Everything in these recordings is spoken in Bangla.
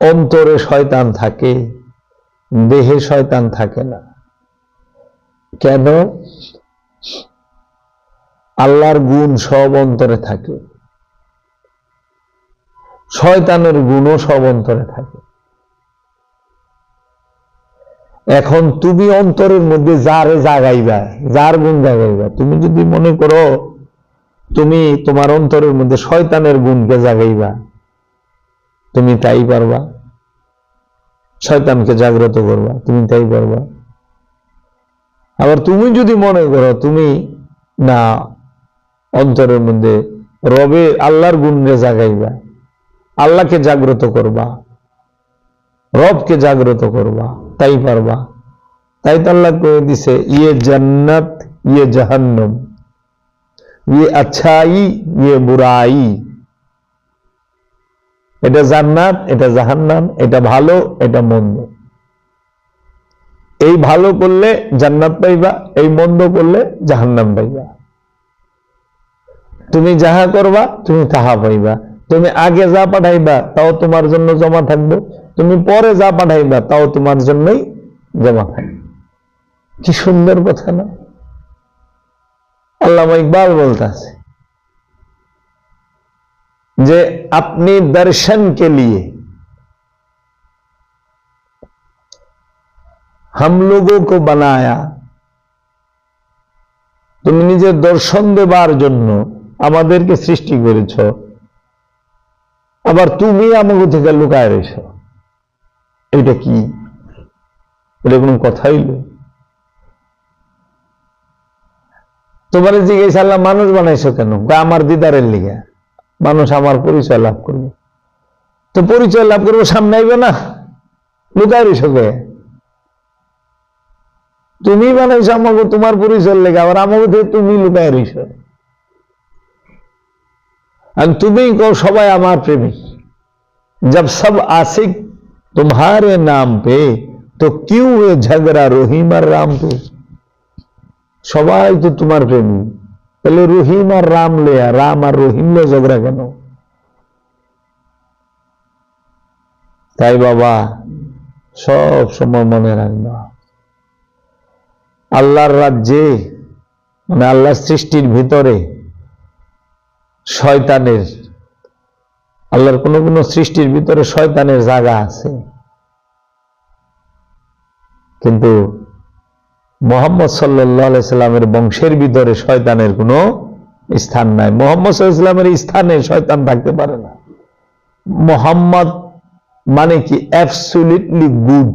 অন্তরে শয়তান থাকে, দেহে শয়তান থাকে না। কেন? আল্লাহর গুণ সব অন্তরে থাকে। শয়তানের গুণও সব অন্তরে থাকে। এখন তুমি অন্তরের মধ্যে যারে জাগাইবা, যার গুণ জাগাইবা, তুমি যদি মনে করো, তুমি তোমার অন্তরের মধ্যে শয়তানের গুণকে জাগাইবা তুমি তাই পারবা। শয়তানকে জাগ্রত করবা, তুমি তাই পারবা। আবার তুমি যদি মনে করো তুমি না, অন্তরের মধ্যে রবে আল্লাহর গুণরে জাগাইবা, আল্লাহকে জাগ্রত করবা, রবকে জাগ্রত করবা, তাই পারবা। তাই তো আল্লাহ করে দিছে ইয়ে জান্নাত ইয়ে জাহান্নম ইয়ে আচ্ছাই ইয়ে বুরাই। এটা জান্নাত, এটা জাহান্নাম, এটা ভালো, এটা মন্দ। এই ভালো করলে জান্নাত পাইবা, এই মন্দ করলে জাহান্নাম পাইবা। তুমি যাহা করবা, তুমি তাহা পাইবা। তুমি আগে যা পাঠাইবা, তাও তোমার জন্য জমা থাকবে। তুমি পরে যা পাঠাইবা, তাও তোমার জন্যই জমা থাকবে। কি সুন্দর কথা না? আল্লাহ ইকবাল বলতেছে। যে আপনি दर्शन के लिए हम लोगों को बनाया তুমি নিজের দর্শন দেবার জন্য আমাদেরকে সৃষ্টি করেছ আবার তুমি আমাকে থেকে লুকায় রয়েছ এটা কি এটা কোনো কথা হইল তোমার জিজ্ঞেস আল্লাহ মানুষ বানাইছো কেন বা আমার দিদারের লিগে মানুষ আমার পরিচয় লাভ করবে তো পরিচয় লাভ করবো সামনে আইবে না লুকায় রয়েছ কে তুমি বানাইছো আমাকে তোমার পরিচয় লেগে আবার আমাকে থেকে তুমি লুকায় রইছ আর তুমি কো সবাই আমার প্রেমিক जब सब आशिक तुम्हारे नाम पे तो क्यों ये झगड़ा রহিম আর রাম पे সবাই তো তোমার প্রেমী তাহলে রহিম আর রাম লেয়া, রাম আর রহিম লে ঝগড়া কেন? তাই বাবা, সব সময় মনে রাখবা। আল্লাহর রাজ্যে মানে আল্লাহর সৃষ্টির ভিতরে, শয়তানের, আল্লাহর কোন কোন সৃষ্টির ভিতরে শয়তানের জায়গা আছে। কিন্তু মোহাম্মদ সাল্লাহ সাল্লামের বংশের ভিতরে শয়তানের কোনো স্থান নাই। মোহাম্মদ সাল্লামের স্থানে শয়তান থাকতে পারে না। মোহাম্মদ মানে কি? অ্যাবসুলিটলি গুড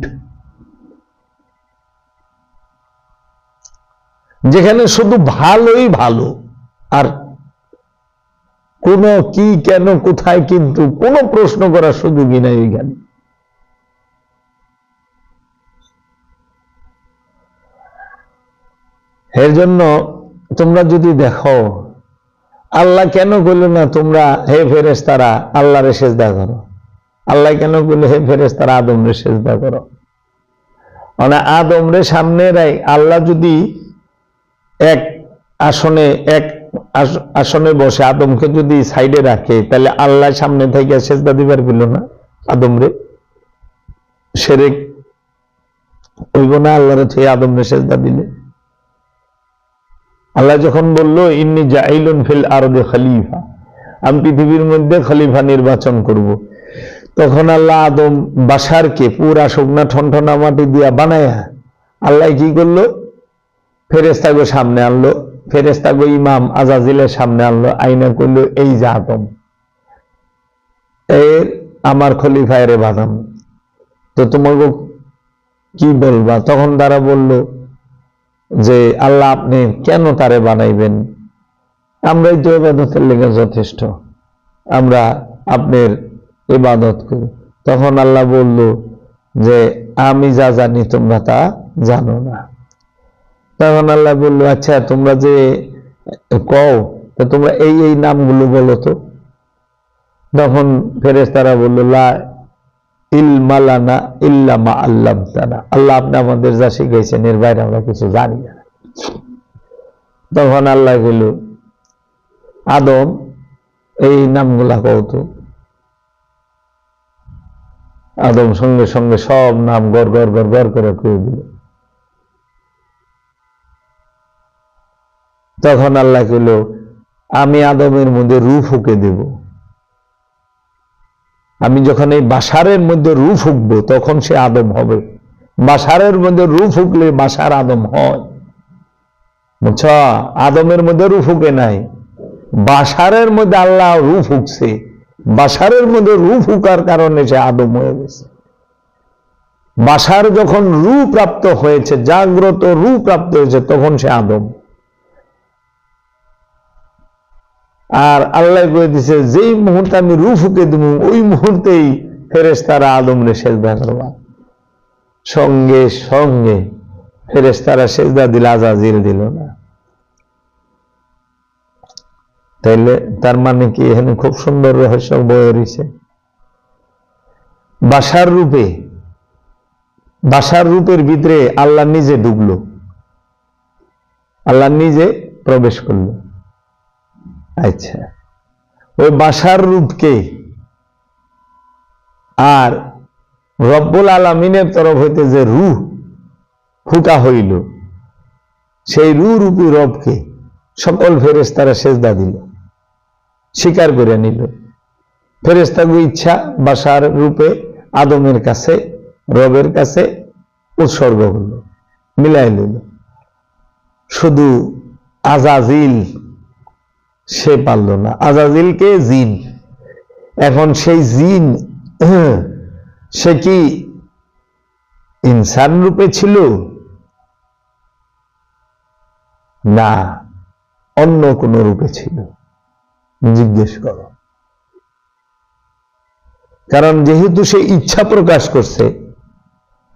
যেখানে শুধু ভালোই ভালো, আর কোন কি, কেন, কোথায়, কিন্তু কোনো প্রশ্ন করার সুযোগই নাই ওইখানে এর জন্য তোমরা যদি দেখো, আল্লাহ কেন বলল না তোমরা হে ফেরেস তারা আল্লাহরে সেজদা করো? আল্লাহ কেন বলল হে ফেরেস তারা আদমরে সেজদা করো? মানে আদমরে সামনে রাই আল্লাহ যদি এক আসনে এক আসনে বসে আদমকে যদি সাইডে রাখে, তাহলে আল্লাহ সামনে থেকে সেজদা দিবার পেল না আদমরে? সেরেক ওইব না আল্লাহরে থেকে আদমরে সেজদা দিলে। আল্লাহ যখন বলল, ইন্নি জাইলুন ফিল আরদে খলিফা, আমি পৃথিবীর মধ্যে খলিফা নির্বাচন করব। তখন আল্লাহ আদম বাসারকে পুরা শুকনা ঠনঠনা মাটি দিয়া বানায়া, আল্লাহ কি করল? ফেরেস্তাগো সামনে আনলো ফেরেস্তাগো ইমাম আজাজিলের সামনে আনলো আইনা করল, এই যে আদম, এর আমার খলিফায় রে বাদাম। তো তোমাকে কি বলবা? তখন তারা বলল যে আল্লাহ আপনি কেন তারে বানাইবেন? আমরাই তো এবাদতের লেগে যথেষ্ট। আমরা আপনার ইবাদত করি। তখন আল্লাহ বলল যে, আমি যা জানি তোমরা তা জানো না। তখন আল্লাহ বলল আচ্ছা তোমরা যে কও তোমরা এই এই নামগুলো বলো তো। তখন ফেরেস তারা বলল, লা ইলমালানা ইল্লামা আল্লাহ আপনি আমাদের যা শিখাইছেন এর বাইরে আমরা কিছু জানি না। তখন আল্লাহ বলল, আদম, এই নামগুলা আদম সঙ্গে সঙ্গে সব নাম গড় গড় গড় গড় করে কয়ে দিল। তখন আল্লাহ কইল, আমি আদমের মধ্যে রু ফুকে দেব। আমি যখন এই বাসারের মধ্যে রু ফুকবো তখন সে আদম হবে। বাসারের মধ্যে রু ফুকলে বাসার আদম হয়। বুঝছ? আদমের মধ্যে রু ফুকে নাই। বাসারের মধ্যে আল্লাহ রু ফুকছে বাসারের মধ্যে রু ফুকার কারণে সে আদম হয়ে গেছে। বাসার যখন রু প্রাপ্ত হয়েছে, জাগ্রত রু প্রাপ্ত হয়েছে, তখন সে আদম। আর আল্লাহ কয়ে দিছে, যেই মুহূর্তে আমি রু ফুকে দিব ওই মুহূর্তেই ফেরেস তারা আদম রে সেজদা করবা। সঙ্গে সঙ্গে ফেরেস তারা সেজদা দিল আজাজিল দিল না। তাইলে তার মানে কি এখানে খুব সুন্দর রহস্য বয়ে রয়েছে? বাসার রূপে, বাসার রূপের ভিতরে আল্লাহ নিজে ডুবলো। আল্লাহ নিজে প্রবেশ করল। আচ্ছা। ওই বাসার রূপকে আর রব্বুল আলমিনের তরফ হইতে যে রুহ ফুকা হইল, সেই রু রূপী রবকে সকল ফেরেস্তারা সেজদা দিল, স্বীকার করে নিল। ফেরেস্তাগু ইচ্ছা বাসার রূপে আদমের কাছে, রবের কাছে উৎসর্গ হল, মিলাই নিল শুধু আজাজিল সে পারল না। আজাজিলকে জিন। এখন সেই জিন, সে কি ইনসান রূপে ছিল? না, অন্য কোন রূপে ছিল। জিজ্ঞেস করো। কারণ যেহেতু সে ইচ্ছা প্রকাশ করছে,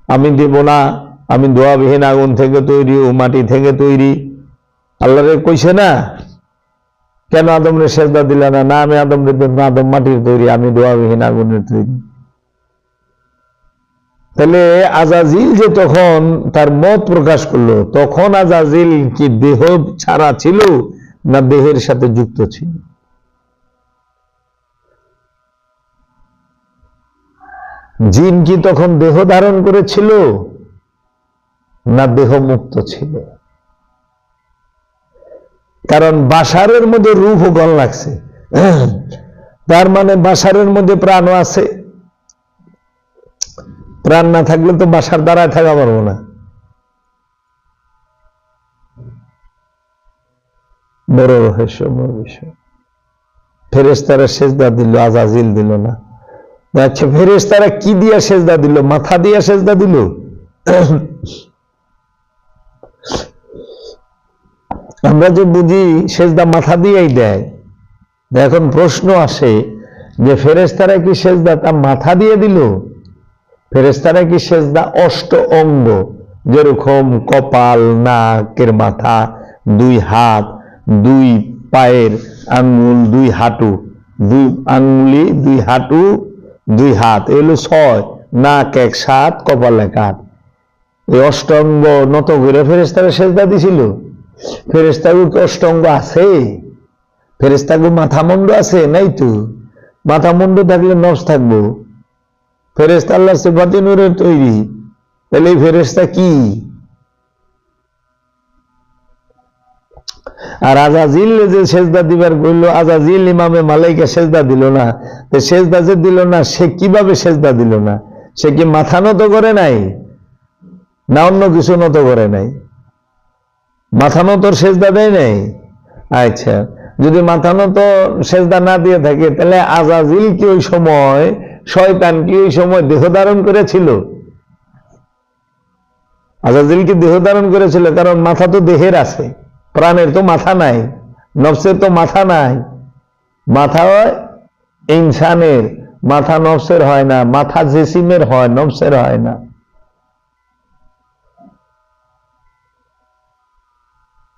আমি দেব না, আমি দোয়াবিহীন আগুন থেকে তৈরি ও মাটি থেকে তৈরি। আল্লাহরে কইছে না কেন আদমরে সেজদা দিল না? না, আমি আদমরে আদম মাটির তৈরি, আমি দোয়াবিহীন আগুনের তৈরি। তাহলে আজাজিল যে তখন তার মত প্রকাশ করল, তখন আজাজিল কি দেহ ছাড়া ছিল না দেহের সাথে যুক্ত ছিল? জিন কি তখন দেহ ধারণ করেছিল না দেহ মুক্ত ছিল? কারণ বাসারের মধ্যে রূপ গল লাগছে। তার মানে বাসারের মধ্যে প্রাণও আছে। প্রাণ না থাকলে তো বাসার দ্বারায় থাকা পারব না। বড় রহস্য বড় বিষয়। ফেরেস্তারা সেজদা দিল, আজাজিল দিল না। আচ্ছা ফেরেস্তারা কি দিয়া সেজদা দিল? মাথা দিয়া সেজদা দিল? আমরা যে বুঝি সেজদা মাথা দিয়েই দেয়। এখন প্রশ্ন আসে যে ফেরেস্তারা কি সেজদা তা মাথা দিয়ে দিল? ফেরেস্তারা কি সেজদা অষ্ট অঙ্গ, যেরকম কপাল, নাকের মাথা, দুই হাত, দুই পায়ের আঙ্গুল, দুই হাঁটু দুই আঙ্গুলি, দুই হাঁটু, দুই হাত এগুলো ছয়, নাক এক সাত, কপাল এক আট। এই অষ্টঙ্গ নত করে ফেরেস্তারা সেজদা দিছিল? ফেরেস্তাগুর কি অষ্টঙ্গ আছে? ফেরেস্তাগুর মাথা মুন্ড আছে? নাই তো। মাথা মুন্ড থাকলে নস থাকব। ফেরেস্তা আল্লাহ সেবাতি নূরের তৈরি। তাহলে ফেরেস্তা কি? আর আজাজিল যে সেজদা দিবার কইল, আজাজিল ইমামে মালাইকা সেজদা দিল না। সেজদা যে দিল না, সে কীভাবে সেজদা দিল না? সে কি মাথা নত করে নাই? না অন্য কিছু নত করে নাই? মাথা নতর সেজদা দেয় নাই? আচ্ছা যদি মাথা নত সেজদা না দিয়ে থাকে, তাহলে আজাজিল কি ওই সময়, শয়তান কি ওই সময় দেহ ধারণ করেছিল? আজাজিল কি দেহ ধারণ করেছিল? কারণ মাথা তো দেহের আছে, প্রাণের তো মাথা নাই, নফসের তো মাথা নাই। মাথা হয় ইনসানের, মাথা নফসের হয় না, মাথা জেসিমের হয়, নফসের হয় না।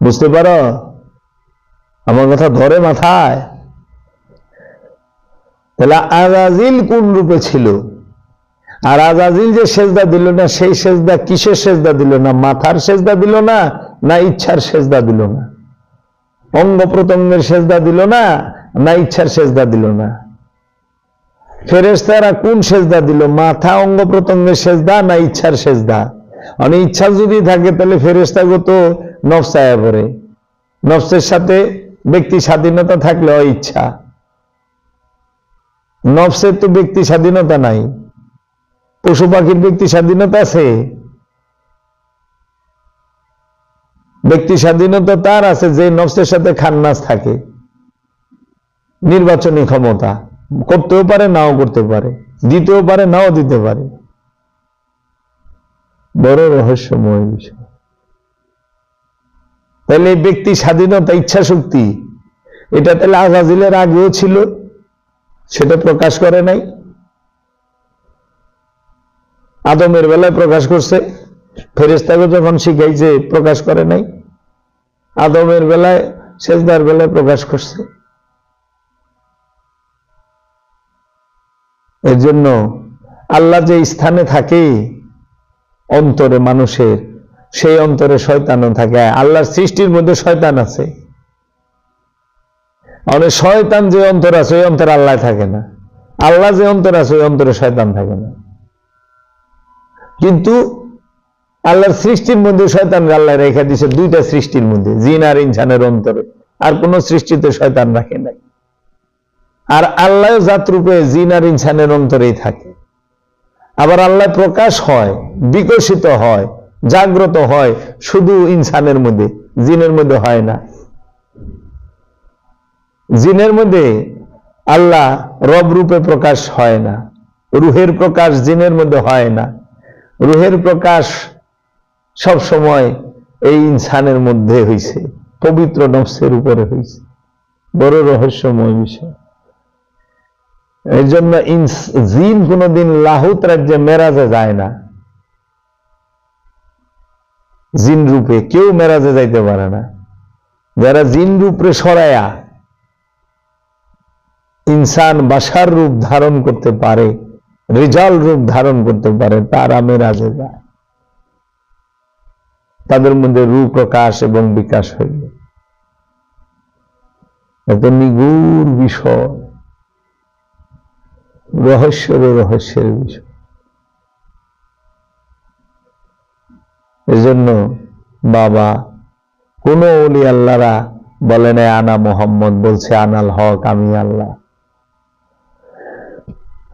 বুঝতে পারো? আমার কথা ধরে মাথায়। তাহলে আজাজিল কোন রূপে ছিল? আর আজাজিল যে সেজদা দিল না, সেই সেজদা কিসের সেজদা দিল না? মাথার সেজদা দিল না না ইচ্ছার সেজদা দিল না? অঙ্গ প্রত্যঙ্গের সেজদা দিল না না ইচ্ছার সেজদা দিল না? ফেরেস্তারা কোন সেজদা দিল? মাথা অঙ্গ প্রত্যঙ্গের সেজদা, না ইচ্ছার সেজদা? মানে ইচ্ছা যদি থাকে, তাহলে ফেরেস্তাগো তো নফসায়া পড়ে। নফসের সাথে ব্যক্তি স্বাধীনতা থাকলে ইচ্ছা নফসের তো ব্যক্তি স্বাধীনতা নাই। পশু পাখির ব্যক্তি স্বাধীনতা আছে। ব্যক্তি স্বাধীনতা তার আছে যে নফসের সাথে খান্নাস থাকে। নির্বাচনী ক্ষমতা। করতেও পারে, নাও করতে পারে। দিতেও পারে, নাও দিতে পারে। বড় রহস্যময় বিষয়। তাহলে এই ব্যক্তি স্বাধীনতা ইচ্ছা শক্তি এটা তাহলে আজাজিলের আগেও ছিল, সেটা প্রকাশ করে নাই। আদমের বেলায় প্রকাশ করছে ফেরেস্তাকে যখন শিখাইছে, প্রকাশ করে নাই। আদমের বেলায় শেষদার বেলায় প্রকাশ করছে। এর জন্য আল্লাহ যে স্থানে থাকে, অন্তরে মানুষের সেই অন্তরে শয়তানও থাকে। আল্লাহর সৃষ্টির মধ্যে শয়তান আছে। অনেক শয়তান যে অন্তর আছে, ওই অন্তরে আল্লাহ থাকে না। আল্লাহ যে অন্তর আছে, ওই অন্তরে শয়তান থাকে না। কিন্তু আল্লাহর সৃষ্টির মধ্যে শয়তান আল্লাহ রেখা দিছে দুইটা সৃষ্টির মধ্যে, জিন আর ইনসানের অন্তরে। আর কোন সৃষ্টিতে শয়তান রাখে নাই। আর আল্লাহ জাত রূপে জিন আর ইনসানের অন্তরেই থাকে। আবার আল্লাহ প্রকাশ হয়, বিকশিত হয়। জাগ্রত হয় শুধু ইনসানের মধ্যে, জিনের মধ্যে হয় না। জিনের মধ্যে আল্লাহ রব রূপে প্রকাশ হয় না, রুহের প্রকাশ জিনের মধ্যে হয় না। রুহের প্রকাশ সব সময় এই ইনসানের মধ্যে হইছে, পবিত্র নফসের উপরে হইছে। বড় রহস্যময় বিষয়। এর জন্য জিন কোনদিন লাহুত রাজ্যে মেরাজে যায় না। জিন রূপে কেউ মেরাজে যাইতে পারে না। যারা জিন রূপে সরায়া ইনসান বাসার রূপ ধারণ করতে পারে, রেজাল রূপ ধারণ করতে পারে, তারা মেরাজে যায়। তাদের মধ্যে রূপ প্রকাশ এবং বিকাশ হইল এত নিগুর বিষয়। রহস্যের রহস্যের বিষয়। এজন্য বাবা, কোন অলি আল্লাহরা বলে না আনা মোহাম্মদ বলছে, আনাল হক, আমি আল্লাহ।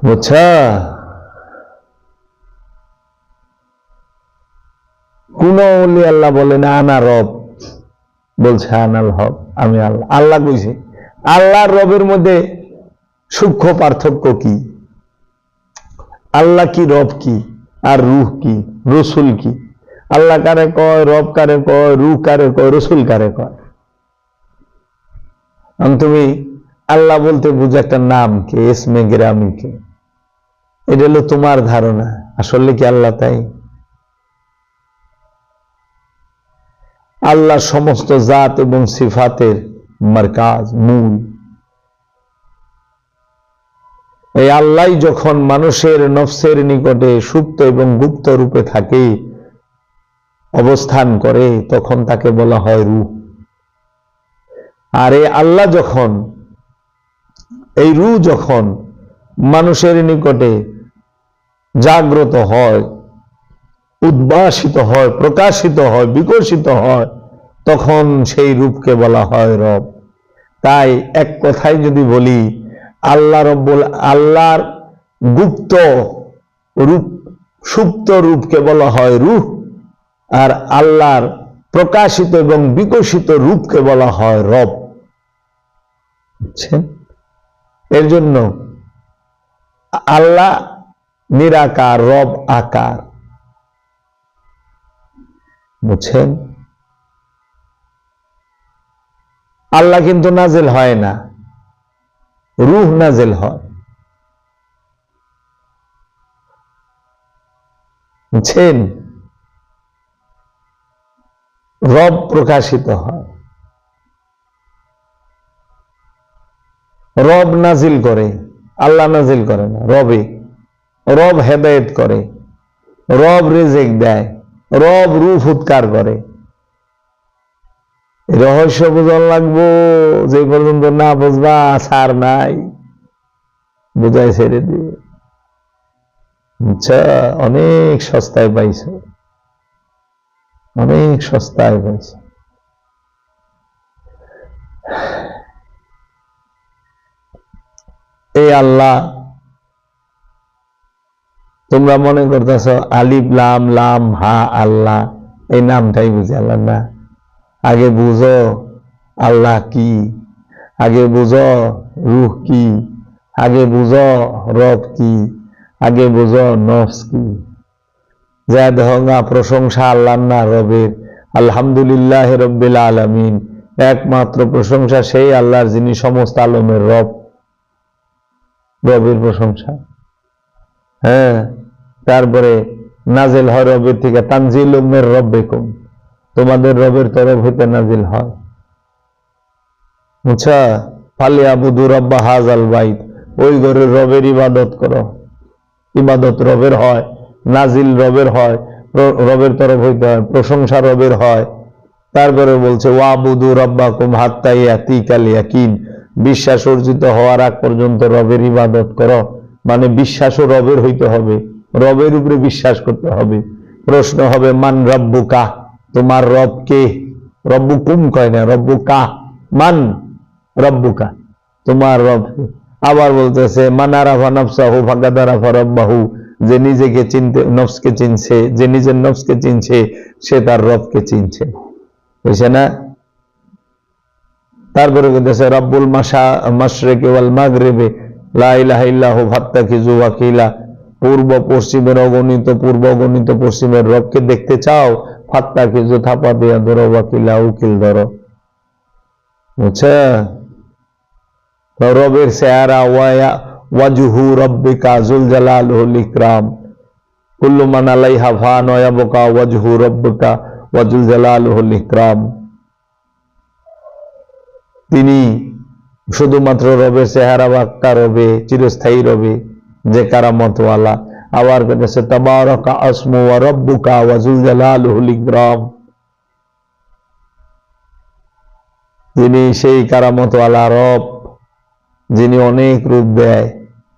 বুঝছা? কোন অলি আল্লাহ বলে না আনা রব বলছে, আনাল হক, আমি আল্লাহ। আল্লাহ কইছে, আল্লাহর রবের মধ্যে সূক্ষ্ম পার্থক্য কি? আল্লাহ কি রব কি? আর রুহ কি? রসুল কি? আল্লাহ কারে কয়, রব কারে কয়, রুহ কারে কয়, রসুল কারে কয়? তুমি আল্লাহ বলতে বুঝো একটা নাম কে এসমে গ্রামী কে? এটা হলো তোমার ধারণা। আসলে কি আল্লাহ তাই? আল্লাহ সমস্ত জাত এবং সিফাতের মার্কাজ, মূল। এই আল্লাহ যখন মানুষের নফসের নিকটে সুপ্ত এবং গুপ্ত রূপে থাকে অবস্থান করে, তখন তাকে বলা হয় রূহ। আর এই আল্লাহ যখন, এই রু যখন মানুষের নিকটে জাগ্রত হয়, উদ্ভাসিত হয়, প্রকাশিত হয়, বিকশিত হয়, তখন সেই রূপকে বলা হয় রব। তাই এক কথায় যদি বলি, আল্লাহ রব্বুল, আল্লাহর গুপ্ত রূপ, সুপ্ত রূপকে বলা হয় রূপ আর আল্লাহর প্রকাশিত এবং বিকশিত রূপকে বলা হয় রব। বুঝছেন? এর জন্য আল্লাহ নিরাকার, রব আকার। বুঝছেন? আল্লাহ কিন্তু নাজেল হয় না। রুহ নাজেল হয়। বুঝছেন? রব প্রকাশিত হয়। রব নাজিল করে, আল্লাহ নাজিল করে না রবে রব হেদায়ত করে, রব রেজেক দেয়, রব রূপ উৎকার করে। রহস্য বুঝন লাগবো, যে পর্যন্ত না বুঝবা সার নাই। বোঝায় ছেড়ে দিয়ে। আচ্ছা অনেক সস্তায় পাইছে। অনেক সস্তায় পাইছে এই আল্লাহ, তোমরা মনে করতেছ আলিফ, লাম লাম, হা, আল্লাহ, এই নামটাই বুঝি আল্লাহ না? আগে বুঝো আল্লাহ কি? আগে বুঝো রুহ কি? আগে বুঝো রব কি? আগে বুঝো নফস কি? দেহঙ্গা প্রশংসা আল্লাহ রবের। আলহামদুলিল্লাহ রব্বিল আলমিন। একমাত্র প্রশংসা সেই আল্লাহর যিনি সমস্ত আলমের রব। রবের প্রশংসা। হ্যাঁ তারপরে নাজিল হয় রবের থেকে, তানজিল উমের রব বেকুম তোমাদের রবের তরফ হইতে নাজিল হয়। বুঝছা? ফালি আবুদু রব্বা হাজাল বাইত। ওই ঘরের রবের ইবাদত করো। ইবাদত রবের হয়। নাজিল রবের হয় রবের তরফ হইতে হয়, প্রশংসা রবের হয়। তারপরে বলছে, ওয়াবুদু রব্বা কুম হাত্তাই ইয়াতিকাল ইয়াকিন। বিশ্বাস অর্জিত হওয়ার আগ পর্যন্ত রবের ইবাদত করো। মানে বিশ্বাসও রবের হইতে হবে, রবের উপরে বিশ্বাস করতে হবে। প্রশ্ন হবে, মান রব্বু কা তোমার রব কে? রব্বু কুম কয় না রব্বু কা মান রব্বু কা তোমার রব? আবার বলতেছে মানারাফা নফসাহু ফাকাদারাফা রব্বাহু। যে নিজেকে চিনতে, নফসকে চিনছে, যে নিজের নফসকে চিনছে, সে তার রবকে চিনছে। বুঝছে না? তারপরে বলতেছে, রব্বুল মাসা মাশরিকি ওয়াল মাগরিবে, লা ইলাহা ইল্লাহু ফাত্তাখিযু ওয়াকিলা। পূর্ব, পশ্চিমের অগণিত, পূর্ব অগণিত, পশ্চিমের রবকে দেখতে চাও ফাত্তা ফাত্তাখিযু থাপা দিয়া ধরো, ওয়াকিলা উকিল ধরো। বুঝছে? রবের চেহারা ওয়া ওয়াজহু রব্বিকা জুল জালালুল ইকরাম কুল্লু মান আলাইহা ফান ওয়া ইয়াবকা ওয়াজহু রব্বিকা ওয়াজুল জালালুল ইকরাম তিনি শুধুমাত্র রবে চেহারা বাক্কা রবে, চিরস্থায়ী রবে, যে কারামতওয়ালা। আবার কেটেছে তাবারকা আসমু ওয়া রব্বুকা ওয়াজুল জালালুল ইকরাম যিনি সেই কারামতওয়ালা রব, যিনি অনেক রূপ দেয়।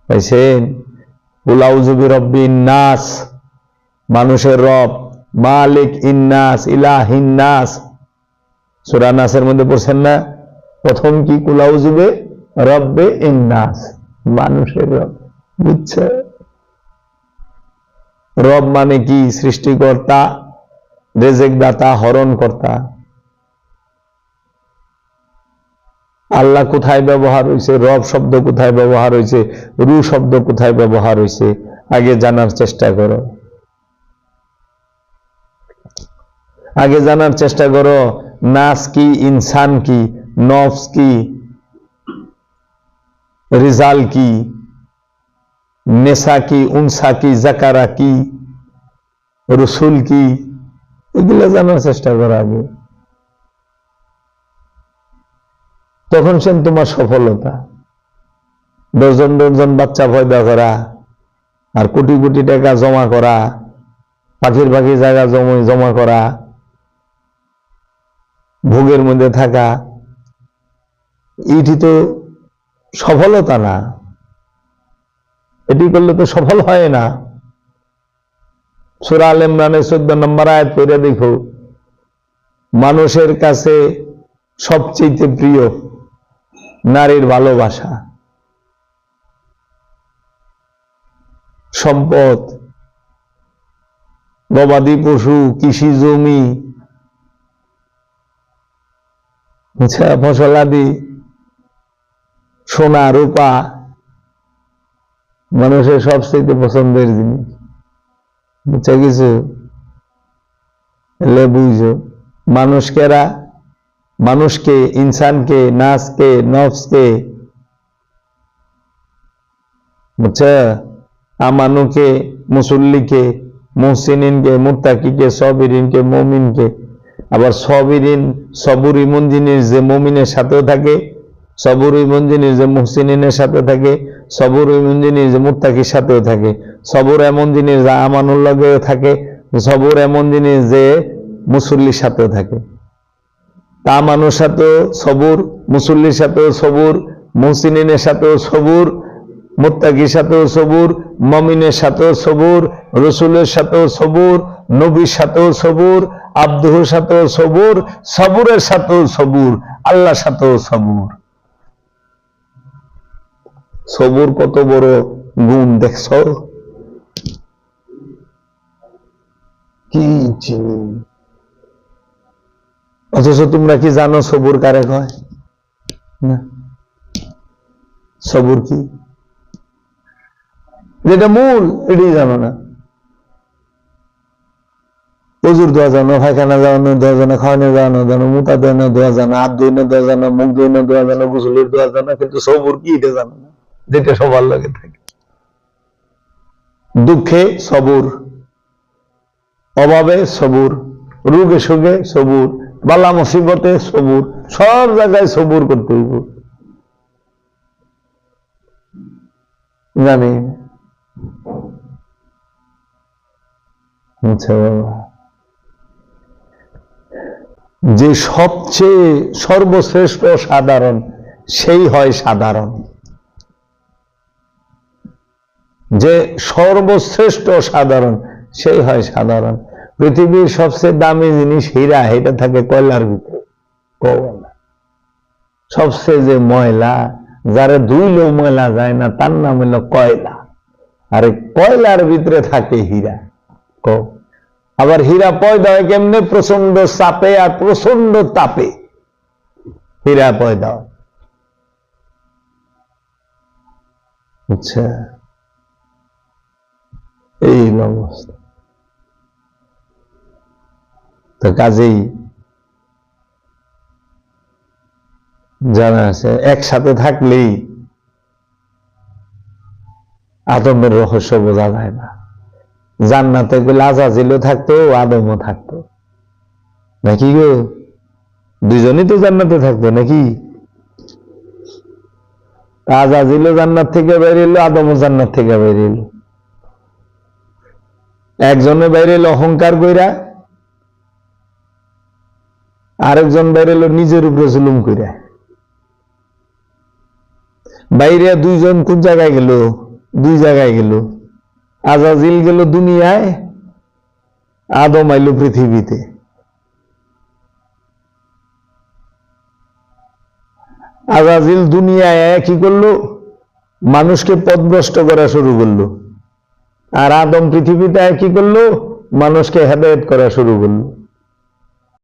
পাইছেন? উলাউজুবি রব্বি নাস, মানুষের রব, মালিক ইন্নাস ইলাহিন্নাস সুরা নাসের মধ্যে পড়ছেন না? প্রথম কি? কুলাউজুবে রব্বে ইন্নাস, মানুষের রব। বুঝছে? রব মানে কি? সৃষ্টিকর্তা রেজেক দাতা হরণ কর্তা আল্লাহ কোথায় ব্যবহার হয়েছে রব শব্দ কোথায় ব্যবহার হয়েছে রু শব্দ কোথায় ব্যবহার হয়েছে আগে জানার চেষ্টা করো। আগে জানার চেষ্টা করো, নাস কি, ইনসান কি, নফস কি, রিজাল কি নেশা কি, উনসা কি, জাকারা কি, রসুল কি, এগুলো জানার চেষ্টা করো আগে। তখন সে তোমার সফলতা। ডজন ডজন বাচ্চা পয়দা করা, আর কোটি কোটি টাকা জমা করা, পাখির পাখি জায়গা জমা জমা করা, ভোগের মধ্যে থাকা এইটি তো সফলতা না। এটি করলে তো সফল হয় না। সুরা আল ইমরানের চোদ্দ নম্বর আয়াত পড়ে দেখো, মানুষের কাছে সবচেয়ে প্রিয় নারীর ভালোবাসা, সম্পদ, গবাদি পশু, কৃষি জমি ফসলাদি সোনা, রূপা, মানুষের সবচেয়ে পছন্দের জিনিস। বুঝছে কিছু এলে বুঝো মানুষকেরা মানুষকে, ইনসানকে, নাসকে, নফসকে, বুঝছে? আমানুকে, মুসল্লিকে, মুহসিনিনকে, মুত্তাকিকে, সবিরিনকে, মমিনকে। আবার সবিরিন, সবুর ইমন জিনিস যে মমিনের সাথেও থাকে, সবুর ইমন জিনিস যে মুহসিনের সাথে থাকে, সবুর ইমন জিনিস যে মুত্তাকির সাথেও থাকে। সবুর এমন জিনিস যা আমানুর লগেও থাকে, সবুর এমন জিনিস যে মুসল্লির সাথেও থাকে। তা মানুষ সাথেও সবুর, মুসল্লির সাথেও সবুর মুহসিনের সাথেও সবুর, মোত্তাকির সাথেও সবুর, মমিনের সাথেও সবুর, রসুলের সাথেও সবুর, নবীর সাথেও সবুর আব্দুর সাথেও সবুর, সবুরের সাথেও সবুর, আল্লাহর সাথেও সবুর। সবুর কত বড় গুণ দেখছ? কি চিনি? অথচ তোমরা কি জানো সবুর কারে কয়? না। সবুর কি? যেটা মূল, এটাই জানো না। প্রচুর দেওয়া জানো, পায়খানা দেওয়ানো দেওয়া জানো, খাওয়ানো দেওয়ানো জানো, মুতা দেওয়ানো দেওয়া জানো, হাত ধুইনে দেওয়া জানো, মুখ ধুইনে দেওয়া জানো গোসলের দেওয়া জানো, কিন্তু সবুর কি এটা জানো না? যেটা সবার লাগে থাকে। দুঃখে সবুর, অভাবে সবুর, রোগে সুখে সবুর। বালা মুসিবতে সবুর, সব জায়গায় সবুর করতে হইব। জানি। আচ্ছা বাবা। যে সবচেয়ে সর্বশ্রেষ্ঠ সাধারণ, সেই হয় সাধারণ। যে সর্বশ্রেষ্ঠ সাধারণ, সেই হয় সাধারণ। পৃথিবীর সবচেয়ে দামি জিনিস হীরা এটা থাকে কয়লার ভিতরে। কয়লা। সবচেয়ে যে ময়লা, যারা ধুইলেও ময়লা যায় না, তার নাম হলো কয়লা। আর কয়লার ভিতরে থাকে হীরা। ক। আবার হীরা পয়দা হয় কেমনে? প্রচণ্ড চাপে আর প্রচণ্ড তাপে। হীরা পয়দা হয়। আচ্ছা। এই অবস্থা। তো কাজেই জানা আছে, একসাথে থাকলেই আদমের রহস্য বোঝা যায় না। জান্নাতে গেলে আজাজিলও থাকতো, আদমও থাকতো। নাকি গো? দুজনই তো জান্নাতে থাকতো নাকি? আজাজিলও জান্নাত থেকে বেরিয়ে এলো, আদমও জান্নাত থেকে বেরিয়ে এলো। একজনে বাইরে এলো অহংকার কইরা আরেকজন বাইরে এলো, নিজের উপরে জুলুম কইরা বাইরে দুইজন কোন জায়গায় গেল? দুই জায়গায় গেল। আজাজিল গেল দুনিয়ায়, আদম আইল পৃথিবীতে। আজাজিল দুনিয়ায় কি করল? মানুষকে পথভ্রষ্ট করা শুরু করল। আর আদম পৃথিবীতে কি করল? মানুষকে হেদায়ত করা শুরু করল।